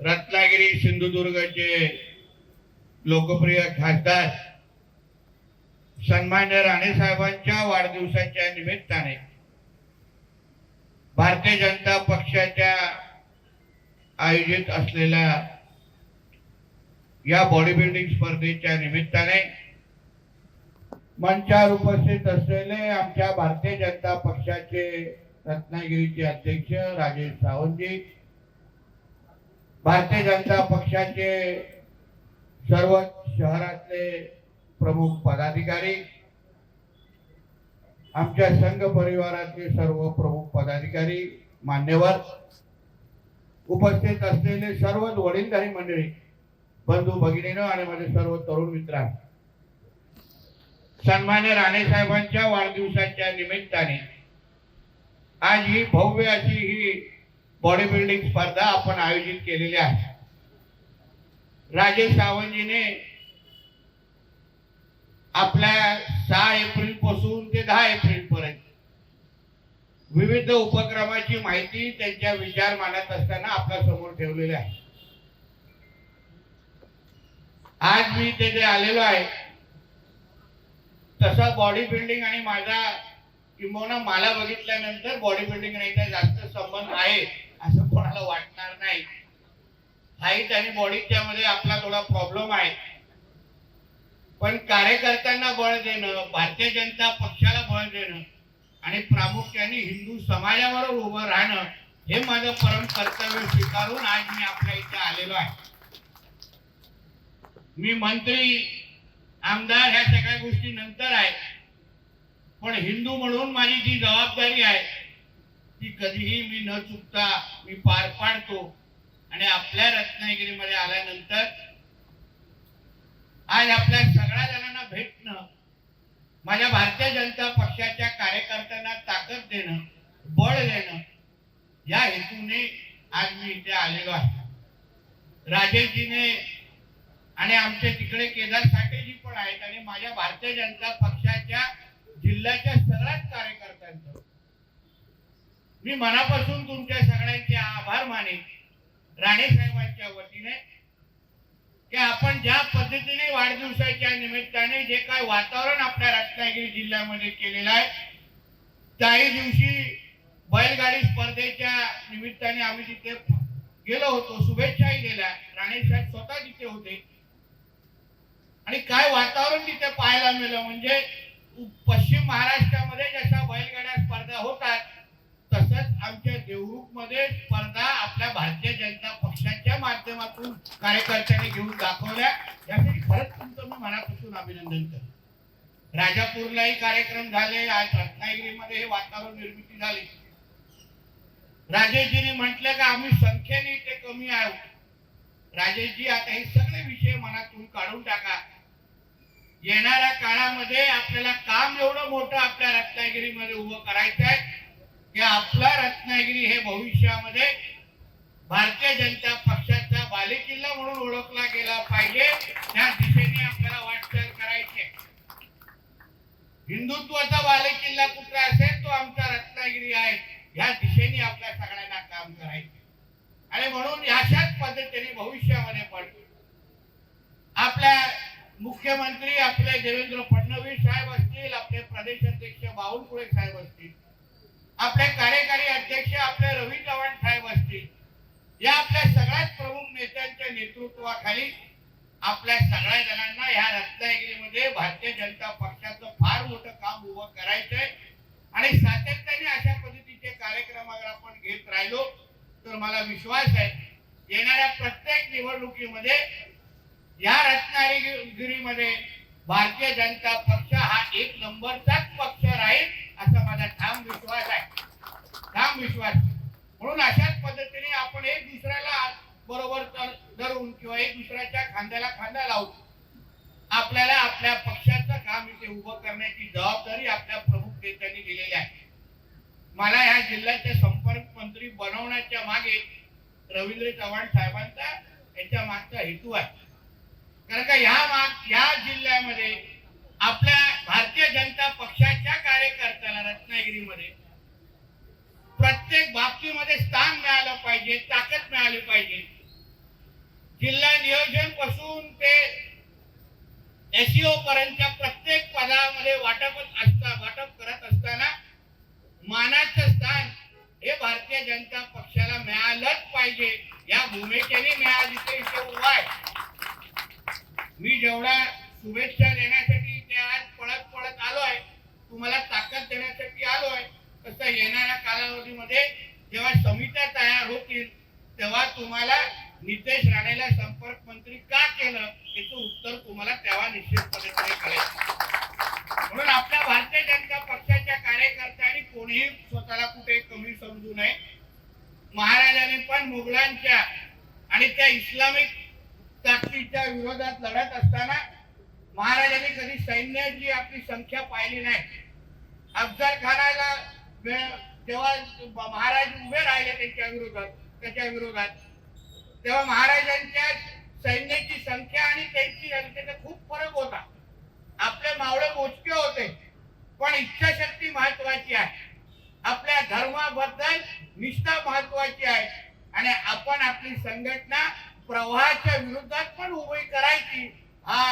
रत्नागिरी सिंधुदुर्गचे लोकप्रिय खासदार सन्मान्य राणे साहेबांच्या वाढदिवसाच्या निमित्ताने भारतीय जनता पक्षाच्या आयोजित असलेल्या या बॉडी बिल्डिंग स्पर्धेच्या निमित्ताने मंचावर उपस्थित असलेले आमच्या भारतीय जनता पक्षाचे रत्नागिरीचे अध्यक्ष राजेश सावंतजी भारतीय जनता पक्षाचे सर्व शहरातले प्रमुख पदाधिकारी आमच्या संघ परिवारातले सर्व प्रमुख पदाधिकारी मान्यवर उपस्थित असलेले सर्व वडीलधारी मंडळी बंधू भगिनीनं आणि माझे सर्व तरुण मित्रांनो सन्मान्य राणे साहेबांच्या वाढदिवसाच्या निमित्ताने आज ही भव्य अशी ही बॉडी बिल्डिंग स्पर्धा आपण आयोजित केलेली आहे. राजेश सावंतजीने आपल्या सहा एप्रिलपासून ते दहा एप्रिल पर्यंत विविध उपक्रमाची माहिती त्यांच्या विचार मांडत असताना आपल्यासमोर ठेवलेली आहे. आज मी तेथे आलेलो आहे. तसा बॉडी बिल्डिंग आणि माझा किंबहुना मला बघितल्यानंतर बॉडी बिल्डिंग आणि जास्त संबंध आहे. असं कोणाला वाटणार नाही. हाईट आणि बॉडीच्या मध्ये आपला थोडा प्रॉब्लेम आहे. पण कार्यकर्त्यांना बळ देणं भारतीय जनता पक्षाला बळ देणं आणि प्रामुख्याने हिंदू समाजाबरोबर उभं राहणं हे माझं परम कर्तव्य स्वीकारून आज मी आपल्या इथे आलेलो आहे. मी मंत्री आमदार ह्या सगळ्या गोष्टी नंतर आहे. पण हिंदू म्हणून माझी जी जबाबदारी आहे ती कधीही मी न चुकता मी पार पाडतो. आणि आपल्या रत्नागिरीमध्ये आल्यानंतर आज आपल्या सगळ्या जणांना भेटणं माझ्या भारतीय जनता पक्षाच्या कार्यकर्त्यांना ताकद देणं बळ देणं या हेतूने आज मी इथे आलेलो आहे. राजेशजीने आणि आमचे तिकडे केदार साठेजी पण आहेत आणि माझ्या भारतीय जनता पक्षाच्या जिल्ह्याच्या सगळ्याच कार्यकर्त्यांचं मी मनापासून तुमच्या सगळ्यांचे आभार मानेन. राणे साहेबांच्या वतीने. की आपण ज्या पद्धतीने वाढदिवसाच्या निमित्ताने जे काय वातावरण आपल्या रत्नागिरी जिल्ह्यामध्ये केलेलं आहे त्याही दिवशी बैलगाडी स्पर्धेच्या निमित्ताने आम्ही तिथे गेलो होतो शुभेच्छाही दिल्या. राणे साहेब स्वतः तिथे होते. आणि काय वातावरण तिथे पाहायला मिळलं म्हणजे पश्चिम महाराष्ट्रामध्ये जशा बैलगाड्या स्पर्धा होतात तसंच आमच्या देवरूखमध्ये स्पर्धा आपल्या भारतीय जनता पक्षाच्या माध्यमातून कार्यकर्त्यांनी घेऊन दाखवल्या. यासाठी खरंच तुमचं मी मनापासून अभिनंदन करतो. राजापूरलाही कार्यक्रम झाले. आज रत्नागिरीमध्ये हे वातावरण निर्मिती झाली. राजेशजीने म्हटलं का आम्ही संख्येने ते कमी आहोत. राजेशजी आता हे सगळे विषय मनातून काढून टाका. येणाऱ्या काळामध्ये आपल्याला काम एवढं मोठं आपल्या रत्नागिरीमध्ये उभं करायचं आहे की आपला रत्नागिरी हे भविष्यामध्ये भारतीय जनता पक्षाचा बालेकिल्ला म्हणून ओळखला गेला पाहिजे. त्या दिशेने आपल्याला वाटचाल करायची हिंदुत्वाचा बालेकिल्ला कुठला असेल तो आमचा रत्नागिरी आहे. या दिशेने आपल्या सगळ्यांना काम करायचे आणि म्हणून अशाच पद्धतीने भविष्यामध्ये पण आपल्या मुख्यमंत्री आपले देवेंद्र फडणवीस साहेब असतील आपले प्रदेश अध्यक्ष बावनकुळे साहेब असतील आपले कार्यकारी अध्यक्ष आपले रवी चव्हाण साहेब असतील या आपल्या सगळ्याच प्रमुख नेत्यांच्या नेतृत्वाखाली आपल्या सगळ्या जणांना ह्या रत्नागिरीमध्ये भारतीय जनता पक्षाचं फार मोठं काम उभं करायचंय. आणि सातत्याने अशा पद्धतीचे कार्यक्रम अगर आपण घेत राहिलो तर मला विश्वास आहे येणाऱ्या प्रत्येक निवडणुकीमध्ये या रत्नागिरीमध्ये भारतीय जनता पक्ष हा एक नंबरचाच पक्ष राहील असा माझा ठाम विश्वास आहे ठाम विश्वास म्हणून अशाच पद्धतीने आपण एक दुसऱ्याला बरोबर तर धरून किंवा एक दुसऱ्याच्या खांद्याला खांदा लावून आपल्याला आपल्या पक्षाचं काम इथे उभं करण्याची जबाबदारी आपल्या प्रमुख नेत्यांनी दिलेली आहे. मला या जिल्ह्याचे संपर्क मंत्री बनवण्याच्या मागे रवींद्र चव्हाण साहेबांचा याच्या मागचा हेतू आहे. कारण का या माग या जिल्ह्यामध्ये आपल्या भारतीय जनता पक्षाच्या कार्यकर्त्याला रत्नागिरीमध्ये प्रत्येक बाबतीमध्ये स्थान मिळालं पाहिजे ताकद मिळाली पाहिजे. जिल्हा नियोजनपासून ते एसईओ पर्यंतच्या प्रत्येक वाटप असता वाटप करत असताना मानाचं स्थान हे भारतीय जनता पक्षाला मिळालंच पाहिजे. या भूमिकेने मिळाली ते उभा आहे मी जेवढा शुभेच्छा देण्यासाठी ते आज पळत पळत आलोय तुम्हाला ताकद देण्यासाठी आलोय तसं येणाऱ्या कालावधीमध्ये जेव्हा समित्या तयार होतील तेव्हा तुम्हाला नितेश राणेला संपर्क मंत्री का केलं याचं उत्तर तुम्हाला तेव्हा निश्चितपणे कळेल म्हणून आपल्या भारतीय जनता पक्षाच्या कार्यकर्त्यांनी कोणीही स्वतःला कुठे नाही. महाराजांनी पण मुघलांच्या आणि त्या इस्लामिक ताकदीच्या विरोधात लढत असताना महाराजांनी कधी सैन्याची आपली संख्या पाहिली नाही. अफजल खानाला जेव्हा महाराज उभे राहिले त्यांच्या विरोधात त्याच्या विरोधात तेव्हा महाराजांच्या सैन्याची संख्या आणि त्यांची संख्येचा खूप फरक होता आपले मावळे मोजके होते पण इच्छाशक्ती महत्वाची आहे आपल्या धर्माबद्दल निष्ठा महत्वाची आहे आणि आपण आपली संघटना प्रवाहाच्या विरोधात पण उभी करायची. हा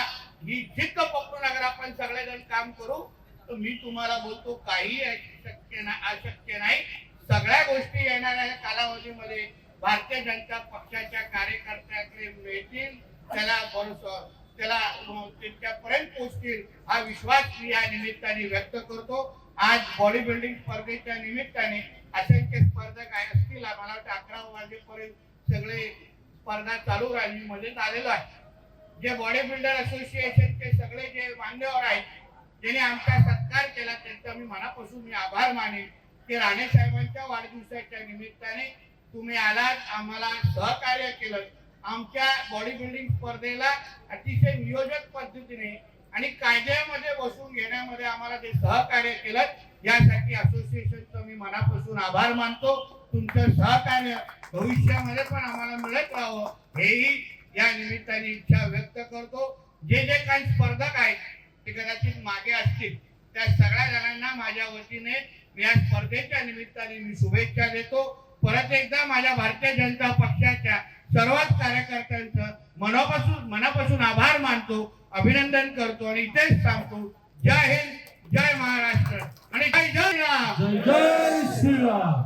ही जिद्द पकडून अगर आपण सगळेजण काम करू. तर मी तुम्हाला बोलतो काही शक्य ना अशक्य नाही. सगळ्या गोष्टी येणाऱ्या कालावधीमध्ये भारतीय जनता पक्षाच्या कार्यकर्त्याकडे मिळतील. त्याला भरोसा त्याला त्यांच्यापर्यंत पोहोचतील हा विश्वास मी या निमित्ताने व्यक्त करतो. आज बॉडी बिल्डिंग स्पर्धेच्या निमित्ताने असंख्य स्पर्धक आहे असतील मला वाटतं अकरा वाजेपर्यंत सगळे स्पर्धा चालू राहिली मध्ये आलेलो आहे. जे बॉडी बिल्डर असोसिएशनचे सगळे जे मान्यवर आहेत ज्यांनी आमचा सत्कार केला त्यांचा मी मनापासून मी आभार मानेन. की राणे साहेबांच्या वाढदिवसाच्या निमित्ताने तुम्ही आलात आम्हाला सहकार्य केलं. आमच्या बॉडी बिल्डिंग स्पर्धेला अतिशय नियोजक पद्धतीने आणि कायद्यामध्ये बसून घेण्यामध्ये आम्हाला जे सहकार्य केलं यासाठी असोसिएशनचं मी मनापासून आभार मानतो. तुमचं सहकार्य भविष्यामध्ये पण आम्हाला मिळत राहावं हेही या निमित्ताने इच्छा व्यक्त करतो. जे जे काही स्पर्धक आहेत ते कदाचित मागे असतील त्या सगळ्या जणांना माझ्या वतीने या स्पर्धेच्या निमित्ताने मी शुभेच्छा देतो. परत एकदा माझ्या भारतीय जनता पक्षाच्या सर्वच कार्यकर्त्यांचं मनापासून मनापासून आभार मानतो अभिनंदन करतो आणि इथेच सांगतो जय हिंद जय महाराष्ट्र आणि जय जय जय श्रीराम.